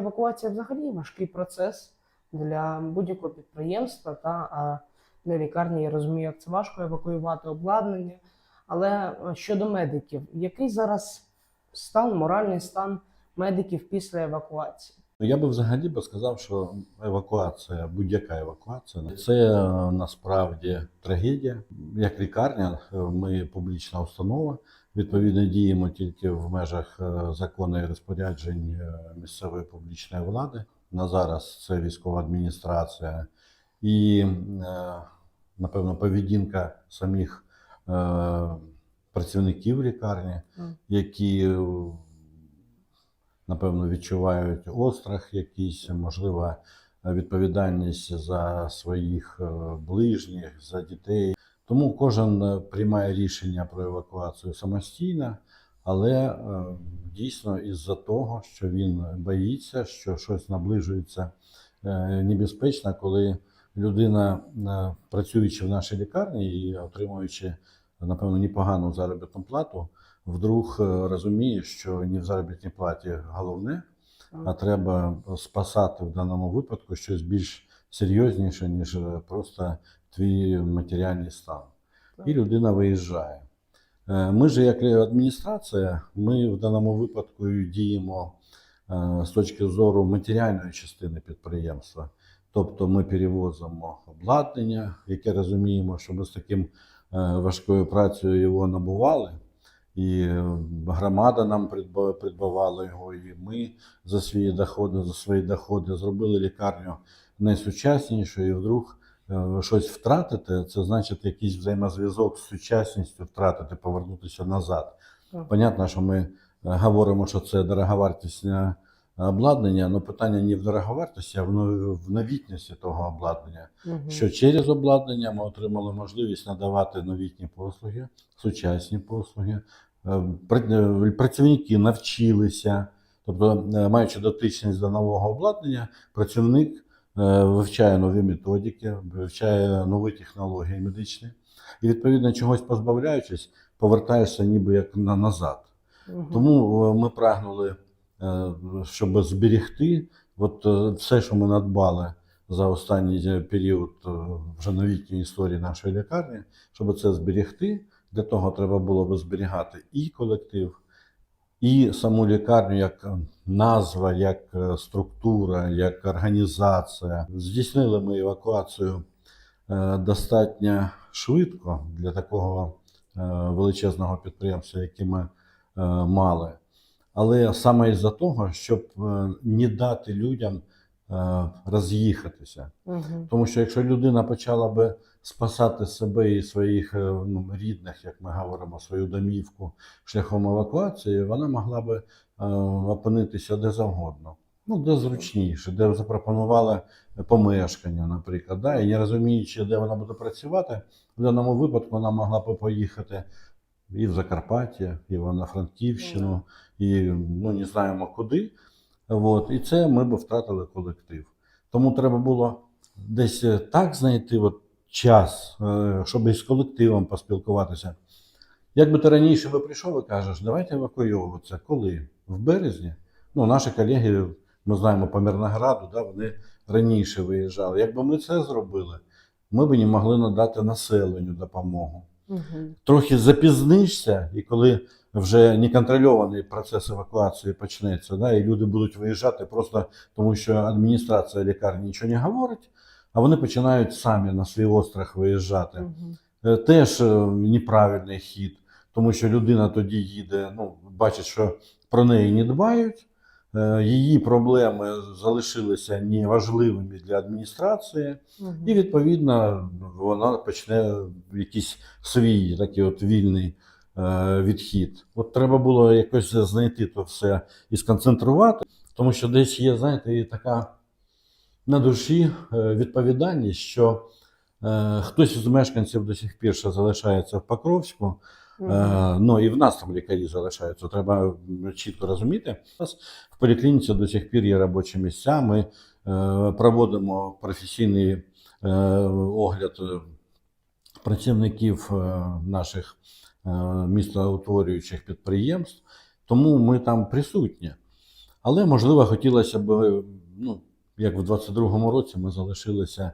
Евакуація взагалі важкий процес для будь-якого підприємства та а, для лікарні. Я розумію, як це важко евакуювати обладнання. Але е, щодо медиків, який зараз стан, моральний стан медиків після евакуації? Ну, Я би взагалі би сказав, що евакуація, будь-яка евакуація, це е, насправді трагедія. Як лікарня, е, ми публічна установа. Відповідно, діємо тільки в межах е, закону і розпоряджень е, місцевої публічної влади. На зараз це військова адміністрація і, е, напевно, поведінка самих працівників лікарні, які напевно, відчувають острах якийсь, можливо, відповідальність за своїх ближніх, за дітей. Тому кожен е, приймає рішення про евакуацію самостійно, але е, дійсно із-за того, що він боїться, що щось наближується е, небезпечно, коли людина, працюючи в нашій лікарні і отримуючи, напевно, непогану заробітну плату, вдруг розуміє, що не в заробітній платі головне, а треба спасати в даному випадку щось більш серйозніше, ніж просто твій матеріальний стан. І людина виїжджає. Е, Ми ж, як адміністрація, ми в даному випадку діємо е, з точки зору матеріальної частини підприємства. Тобто ми перевозимо обладнання, яке розуміємо, що ми з таким е, важкою працею його набували. І громада нам придбавала його, і ми за свої доходи, за свої доходи зробили лікарню найсучаснішою. І вдруг щось втратити, це значить якийсь взаємозв'язок з сучасністю втратити, повернутися назад. Так. Понятно, що ми е, говоримо, що це дороговартісне обладнання, але питання не в дороговартості, а в новітності того обладнання Мгм. що через обладнання ми отримали можливість надавати новітні послуги, сучасні послуги. Е, пра- е, Працівники навчилися, тобто, е, маючи дотичність до нового обладнання, працівник е, вивчає нові методики, вивчає нові технології медичні, і відповідно чогось позбавляючись, повертаєшся ніби як на назад. Мгм. Тому е, ми прагнули, е, щоб зберегти от е, все, що ми надбали за останній е, період е, вже новітньої історії нашої лікарні, щоб це зберегти. Для того треба було би зберігати і колектив, і саму лікарню як е, назва, як е, структура, як організація. Здійснили ми евакуацію е, достатньо швидко для такого е, величезного підприємства, яке ми мали. Але саме із-за того, щоб не дати людям роз'їхатися. Мгм. Тому що якщо людина почала би спасати себе і своїх е, ну, рідних, як ми говоримо, свою домівку шляхом евакуації, вона могла би е, опинитися де завгодно. Ну, де зручніше, де запропонували помешкання, наприклад. Да? І не розуміючи, де вона буде працювати, в даному випадку вона могла б поїхати і в Закарпаття, і в Івано-Франківщину, і ну, не знаємо куди. От, і це ми б втратили колектив. Тому треба було десь е, так знайти от час, е, щоб із колективом поспілкуватися. Як би ти раніше би прийшов і кажеш, давайте евакуйовуватися. Коли? В березні? Ну, наші колеги, ми знаємо по Мирнограду, да, вони раніше виїжджали. Якби ми це зробили, ми б не могли надати населенню допомогу Мгм. трохи запізнишся, і коли вже неконтрольований процес евакуації почнеться, да, і люди будуть виїжджати просто тому, що адміністрація лікарні нічого не говорить, а вони починають самі на свій острах виїжджати. Е, Теж е, неправильний хід, тому що людина тоді їде, ну, бачить, що про неї не дбають. е, Її проблеми залишилися неважливими для адміністрації, Мгм. і відповідно вона почне якийсь свій такий от вільний відхід. От треба було якось знайти то все і сконцентрувати, тому що десь є, знаєте, і така на душі е, відповідальність, що е, хтось із мешканців до сих пір ще залишається в Покровську. Е, Ну і в нас там лікарі залишаються. Треба чітко розуміти. У нас в поліклініці до сих пір є робочі місця. Ми е, проводимо професійний е, огляд е, працівників е, наших е, містоутворюючих підприємств, тому ми там присутні. Але, можливо, хотілося б, ну, як в 22-му році ми залишилися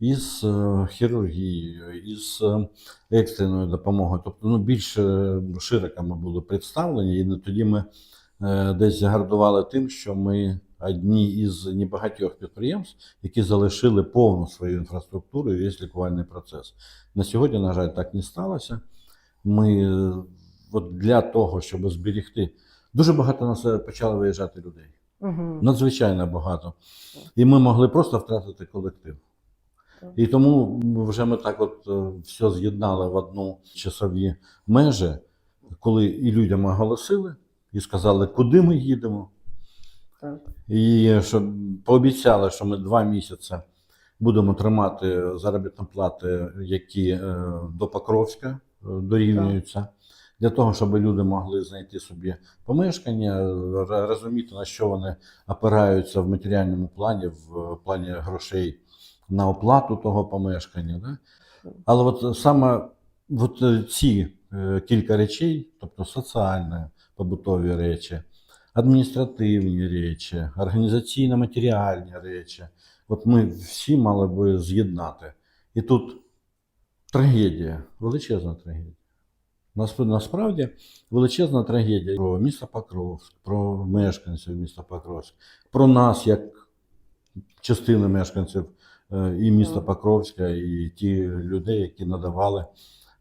із е, хірургією, із е, екстреною допомогою. Тобто ну, більш е, широко ми були представлені, і тоді ми десь загардували тим, що ми одні із небагатьох підприємств, які залишили повну свою інфраструктуру і весь лікувальний процес. На сьогодні, на жаль, так не сталося. Ми от для того, щоб зберегти, дуже багато нас почало виїжджати людей. Угу. Надзвичайно багато. І ми могли просто втратити колектив. Так. І тому вже ми так от е, все з'єднали в одну часові межі, коли і людям оголосили, і сказали, куди ми їдемо. Так. І що пообіцяли, що ми два місяці будемо тримати заробітні плати, які е, до Покровська е, дорівнюються, для того, щоб люди могли знайти собі помешкання, розуміти, на що вони опираються в матеріальному плані, в плані грошей на оплату того помешкання. Да? Але от саме от е, ці е, кілька речей, тобто соціальні, побутові речі, адміністративні речі, організаційно-матеріальні речі, от ми всі мали би з'єднати. І тут трагедія, величезна трагедія. Насп- Насправді величезна трагедія про місто Покровськ, про мешканців міста Покровськ, про нас, як частини мешканців е, і міста Покровська, і ті людей, які надавали,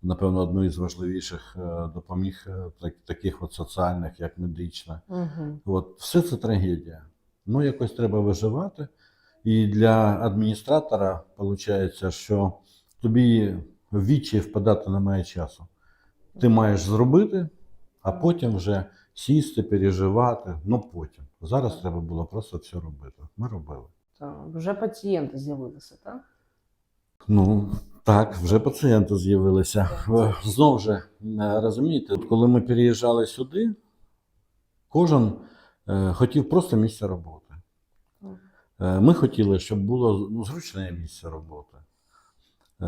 напевно, одну із важливіших е, допоміг, е, таких от соціальних, як медична. Угу. От, все це трагедія. Ну, якось треба виживати. І для адміністратора виходить, що тобі в вічі впадати немає часу. Ти маєш зробити, а потім вже сісти, переживати. Ну потім. Зараз треба було просто все робити. Ми робили. Так. Вже пацієнти з'явилися, так? Ну, так, вже пацієнти з'явилися. Е, Знову ж, е, розумієте, коли ми переїжджали сюди, кожен е, хотів просто місце роботи. Ми хотіли, щоб було ну, зручне місце роботи. Е,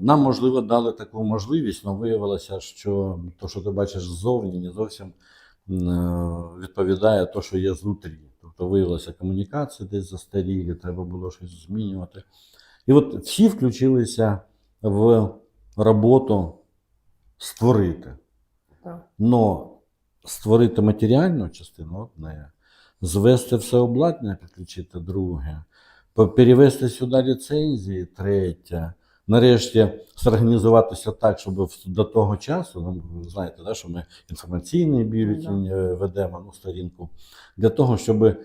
Нам, можливо, дали таку можливість, але виявилося, що те, що ти бачиш ззовні, не зовсім е, відповідає те, що є знутрі. Тобто виявилося, комунікації десь застарілі, треба було щось змінювати. І от всі включилися в роботу створити. Но створити матеріальну частину одне, звести все обладнання, підключити друге, перевести сюди ліцензії третє. Нарешті зорганізуватися так, щоб до того часу, ну, знаєте, да, що ми інформаційний бюлетень е, ведемо ну, сторінку, для того, щоб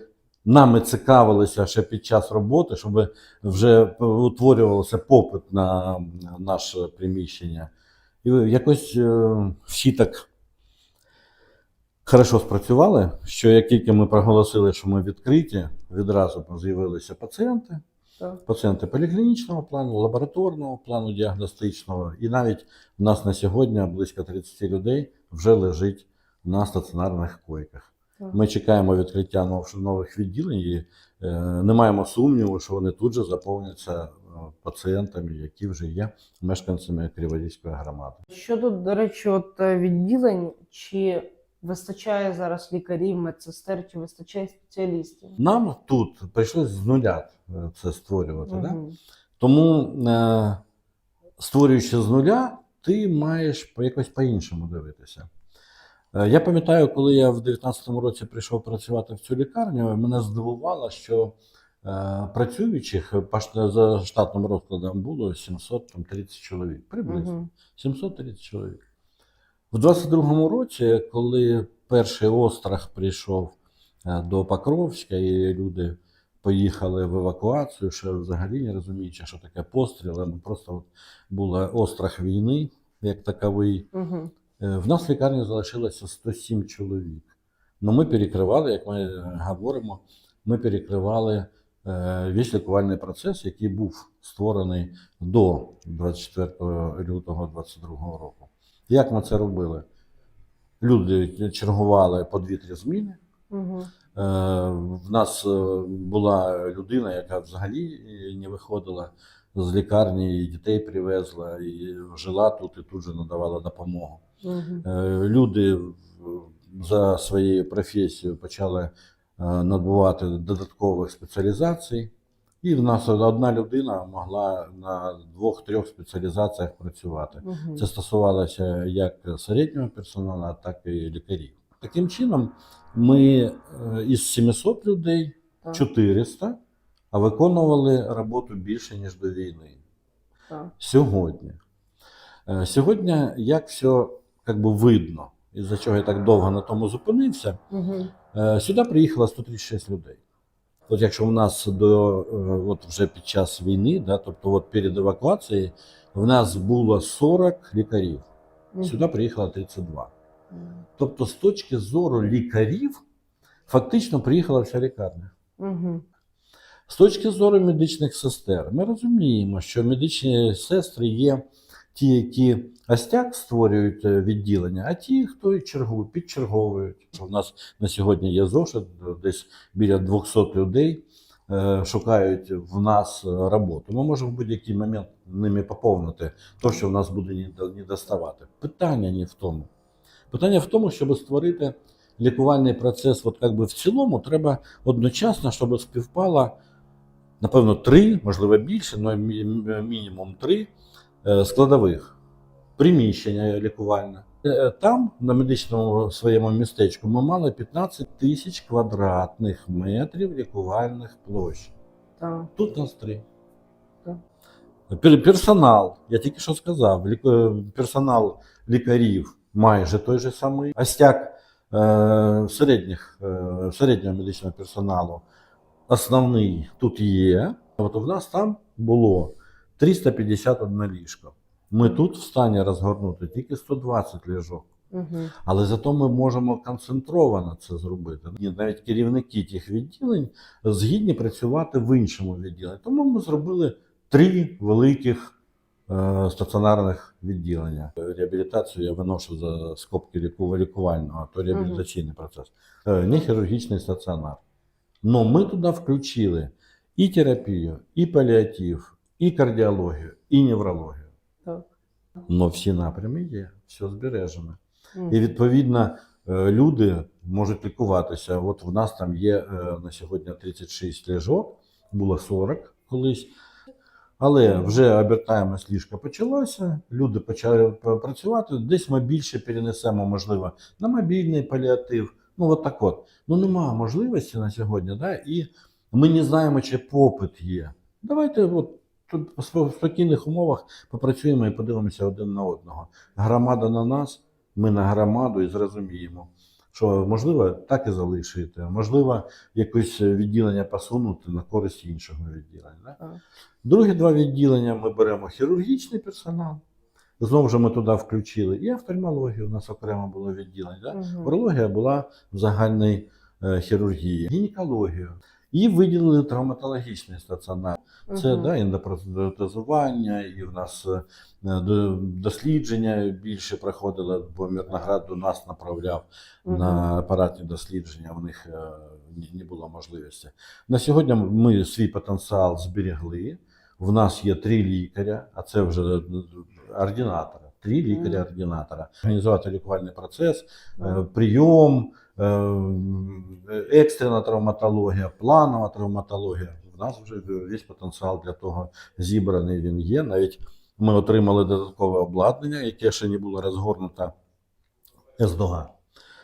нами цікавилися ще під час роботи, щоб вже утворювався попит на наше приміщення. І якось е, всі так хорошо спрацювали, що як тільки ми проголосили, що ми відкриті, відразу з'явилися пацієнти. Так. Пацієнти поліклінічного плану, лабораторного плану діагностичного. І навіть у нас на сьогодні близько 30 людей вже лежить на стаціонарних койках. Так. Ми чекаємо відкриття нових відділень і е, не маємо сумніву, що вони тут же заповняться е, пацієнтами, які вже є мешканцями Криворізької громади. Щодо, до речі, от е, відділень, чи вистачає зараз лікарів, медсестер, чи вистачає спеціалістів? Нам тут прийшлось з нуля е, це створювати. Да? Тому, е, створюючи з нуля, ти маєш якось по-іншому дивитися. Е, Я пам'ятаю, коли я в 19-му році прийшов працювати в цю лікарню, мене здивувало, що е, працюючих за штатним розкладом було 730 чоловік. Приблизно. Мгм. 730 чоловік. В 22-му році, коли перший острах прийшов е, до Покровська, і люди поїхали в евакуацію, ще взагалі не розуміючи, що таке постріли, ну, просто от була острах війни, як таковий. Е, В нас в лікарні залишилося 107 чоловік. Ну, ми перекривали, як ми говоримо, ми перекривали е, весь лікувальний процес, який був створений до 24 лютого 2022 року. Як ми це робили? Люди чергували по 2-3 зміни. Е, В нас е, була людина, яка взагалі не виходила з лікарні, і дітей привезла, і жила тут, і тут же надавала допомогу. Е, Люди за своєю професією почали набувати додаткових спеціалізацій. І в нас одна людина могла на двох-трьох спеціалізаціях працювати. Мгм. Це стосувалося як середнього персоналу, так і лікарів. Таким чином, ми е, із 700 людей 400, а виконували роботу більше, ніж до війни. так. Сьогодні. Е, Сьогодні, як все як би, видно, із-за чого я так довго на тому зупинився. Е, Сюди приїхало 136 людей. От якщо в нас до е, от вже під час війни, да, тобто от перед евакуацією, в нас було 40 лікарів. Сюди приїхало 32. Тобто, з точки зору лікарів, фактично приїхала вся лікарня. З точки зору медичних сестер, ми розуміємо, що медичні сестри є ті, які остяк створюють е, відділення, а ті, хто і чергує, підчерговують. У нас на сьогодні є зошит, десь біля 200 людей е, шукають в нас роботу. Ми можемо в будь-який момент ними поповнити те, що в нас буде не до- доставати. Питання не в тому. Питання в тому, щоб створити лікувальний процес, от як би в цілому, треба одночасно, щоб співпало напевно, три, можливо більше, але мінімум три складових приміщення лікувальне. Е, Там, на медичному своєму містечку, ми мали 15 тисяч квадратних метрів лікувальних площ. Так. Тут нас три. Так. Персонал, я тільки що сказав, персонал лікарів майже той же самий. Остяк е, середніх, е, середнього медичного персоналу основний тут є. От у нас там було 351 ліжко. Ми тут в стані розгорнути тільки 120 ліжок. Але зато ми можемо концентровано це зробити. Навіть керівники тих відділень згідні працювати в іншому відділенні. Тому ми зробили три великих е, стаціонарних відділення. Реабілітацію я виношу за скобки ліку- лікувального, а то реабілітаційний процес. Е, не хірургічний стаціонар. Но ми туди включили і терапію, і паліатив, і кардіологію, і неврологію. Так. Но всі напрями є, все збережено. І відповідно е, люди можуть лікуватися. От в нас там є е, на сьогодні 36 ліжок, було 40 колись. Але вже обертаємось ліжка почалося, люди почали працювати. Десь ми більше перенесемо, можливо, на мобільний паліатив. Ну, от так от. Ну, немає можливості на сьогодні, да? і ми не знаємо, чи попит є. Давайте от тут в спокійних умовах попрацюємо і подивимося один на одного. Громада на нас, ми на громаду і зрозуміємо, що можливо так і залишити, можливо, якесь відділення посунути на користь іншого відділення. Да? Другі два відділення ми беремо хірургічний персонал. Знову ж ми туди включили і офтальмологію, у нас окремо було відділення. Да? Мгм. Урологія була в загальній е, хірургії, гінекологію. І виділили травматологічний стаціонар. Це Мгм. да, ендопротезування, і в нас е, дослідження більше проходило, бо Мирноград до нас направляв Мгм. на апаратні дослідження, в них е, не було можливості. На сьогодні ми свій потенціал зберегли. В нас є три лікаря, а це вже е, ординатора. Три лікаря-ординатора. Організувати лікувальний процес, е, прийом, е, екстрена травматологія, планова травматологія. Нас вже весь потенціал для того зібраний він є. Навіть ми отримали додаткове обладнання, яке ще не було розгорнуто СДОГА.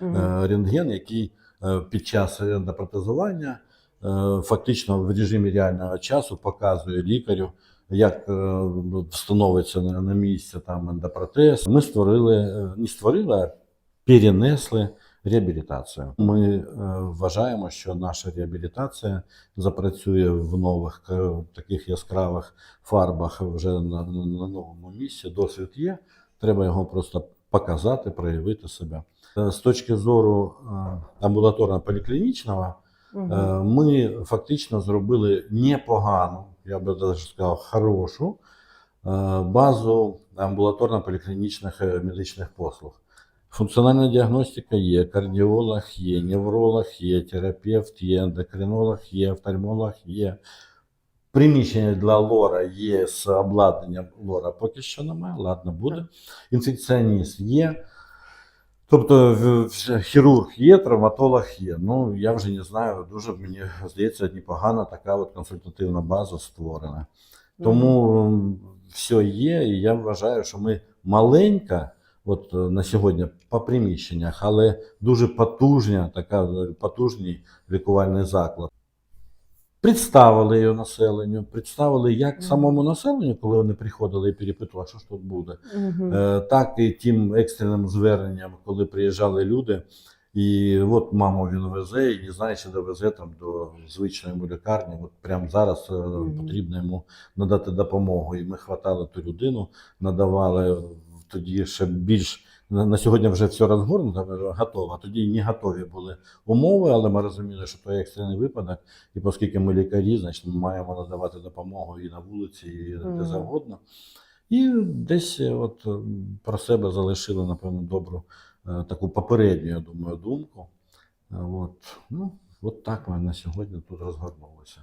Мгм. Е, рентген, який е, під час ендопротезування е, фактично в режимі реального часу показує лікарю, як встановиться на, місце там ендопротез. Ми створили, не створили, а перенесли реабілітацію. Ми е, вважаємо, що наша реабілітація запрацює в нових е, таких яскравих фарбах вже на, на, на новому місці. Досвід є. Треба його просто показати, проявити себе. Е, З точки зору амбулаторно-поліклінічного. Е, Ми фактично зробили непогану, я би навіть сказав, хорошу базу амбулаторно-поліклінічних медичних послуг. Функціональна діагностика є, кардіолог є, невролог є, терапевт є, ендокринолог є, офтальмолог є. Приміщення для лора є з обладнанням лора поки що немає, ладно буде. Інфекціоніст є. Тобто хірург є, травматолог є. Ну я вже не знаю. Дуже мені здається, непогана така от консультативна база створена. Тому все є, і я вважаю, що ми маленька, от е, на сьогодні по приміщеннях, але дуже потужня, така е, потужний лікувальний заклад. Представили його населенню, представили як самому населенню, коли вони приходили і перепитували, що ж тут буде. Е, так і тим екстреним зверненням, коли приїжджали люди, і от маму він везе, і не знає, чи довезе там до звичної лікарні. От прямо зараз е, Мгм. потрібно йому надати допомогу. І ми хватали ту людину, надавали тоді ще більш. На сьогодні вже все розгорнуто, готово. Тоді не готові були умови, але ми розуміли, що то екстрений випадок, і оскільки ми лікарі, значить ми маємо надавати допомогу і на вулиці, і де завгодно. І десь е, от е, про себе залишили, напевно, добру е, таку попередню, я думаю, думку. От, ну, от так ми на сьогодні тут розгорнулися.